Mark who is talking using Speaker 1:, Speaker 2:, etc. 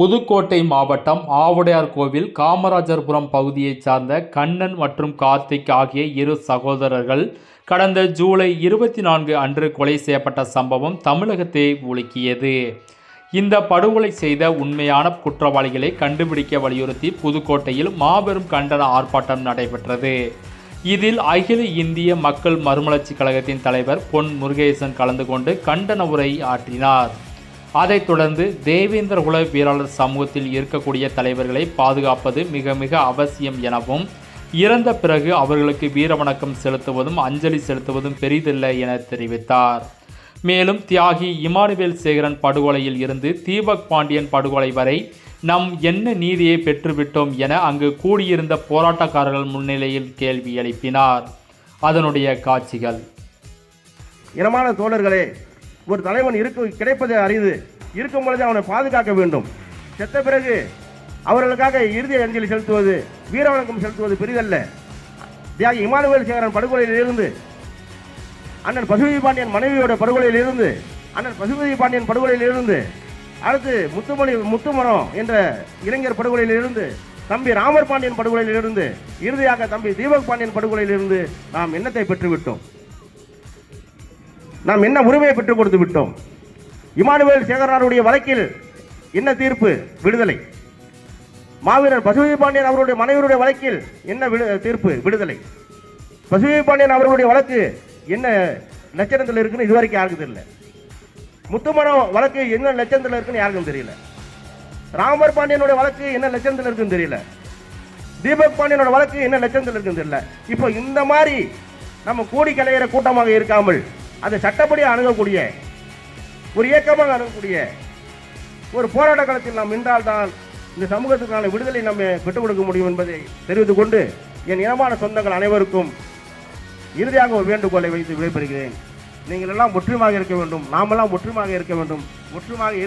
Speaker 1: புதுக்கோட்டை மாவட்டம் ஆவுடையார் கோவில் காமராஜர்புரம் பகுதியைச் சார்ந்த கண்ணன் மற்றும் கார்த்திக் ஆகிய இரு சகோதரர்கள் கடந்த ஜூலை இருபத்தி நான்கு அன்று கொலை செய்யப்பட்ட சம்பவம் தமிழகத்தை உலுக்கியது. இந்த படுகொலை செய்த உண்மையான குற்றவாளிகளை கண்டுபிடிக்க வலியுறுத்தி புதுக்கோட்டையில் மாபெரும் கண்டன ஆர்ப்பாட்டம் நடைபெற்றது. இதில் அகில இந்திய மக்கள் மறுமலர்ச்சி கழகத்தின் தலைவர் பொன் முருகேசன் கலந்து கொண்டு கண்டன உரை ஆற்றினார். அதைத் தொடர்ந்து தேவேந்திர உலக வீராளர் சமூகத்தில் இருக்கக்கூடிய தலைவர்களை பாதுகாப்பது மிக மிக அவசியம் எனவும் இறந்த பிறகு அவர்களுக்கு வீரவணக்கம் செலுத்துவதும் அஞ்சலி செலுத்துவதும் பெரிதில்லை என தெரிவித்தார். மேலும் தியாகி இமானுவேல் சேகரன் படுகொலையில் இருந்து தீபக் பாண்டியன் படுகொலை வரை நம் என்ன நீதியை பெற்றுவிட்டோம் என அங்கு கூடியிருந்த போராட்டக்காரர்கள் முன்னிலையில் கேள்வி எழுப்பினார். அதனுடைய காட்சிகள்.
Speaker 2: இனமான தோழர்களே ஒரு தலைவன் இருக்க கிடைப்பது அரிது இருக்கும் பொழுது அவனை பாதுகாக்க வேண்டும். செத்த பிறகு அவர்களுக்காக இறுதி அஞ்சலி செலுத்துவது வீரவணக்கம் செலுத்துவது பெரிதல்ல. தியாகி இமானுவேல் சேகரன் படுகொலையில் இருந்து அண்ணன் பசுபதி பாண்டியன் மனைவியோட படுகொலையில் இருந்து அண்ணன் பசுபதி பாண்டியன் படுகொலையில் இருந்து அடுத்து முத்துமணி முத்துமரம் என்ற இளைஞர் படுகொலையில் இருந்து தம்பி ராமர் பாண்டியன் படுகொலையில் இருந்து இறுதியாக தம்பி தீபக் பாண்டியன் படுகொலையில் இருந்து நாம் எண்ணத்தை பெற்றுவிட்டோம். நாம் என்ன உரிமையை பெற்றுக் கொடுத்து விட்டோம்? இமானுவேல் சேகரனாருடைய வழக்கில் என்ன தீர்ப்பு? விடுதலை. மாவீரர் பசுவி பாண்டியன் அவருடைய மனைவருடைய வழக்கில் என்ன விடு தீர்ப்பு? விடுதலை. பசுவி பாண்டியன் அவர்களுடைய வழக்கு என்ன லட்சணத்தில் இருக்குன்னு இதுவரைக்கும் யாருக்கும் தெரியல. முத்துமரம் வழக்கு என்ன லட்சணத்தில் இருக்குன்னு யாருக்கும் தெரியல. ராமர் பாண்டியனுடைய வழக்கு என்ன லட்சணத்தில் இருக்குன்னு தெரியல. தீபக் பாண்டியனோட வழக்கு என்ன லட்சணத்தில் இருக்குன்னு தெரியல. இப்போ இந்த மாதிரி நம்ம கூடி கலையிற கூட்டமாக இருக்காமல் அதை சட்டப்படி அணுகக்கூடிய ஒரு இயக்கமாக அணுகக்கூடிய ஒரு போராட்ட காலத்தில் நாம் நின்றால்தான் இந்த சமூகத்துக்கான விடுதலை நம்ம பெற்றுக் கொடுக்க முடியும் என்பதை தெரிவித்துக் கொண்டு என் இனமான சொந்தங்கள் அனைவருக்கும் இறுதியாக ஒரு வேண்டுகோளை வைத்து விடைபெறுகிறேன். நீங்கள் எல்லாம் ஒற்றுமையாக இருக்க வேண்டும். நாமெல்லாம் ஒற்றுமையாக இருக்க வேண்டும். ஒற்றுமையாக இருந்து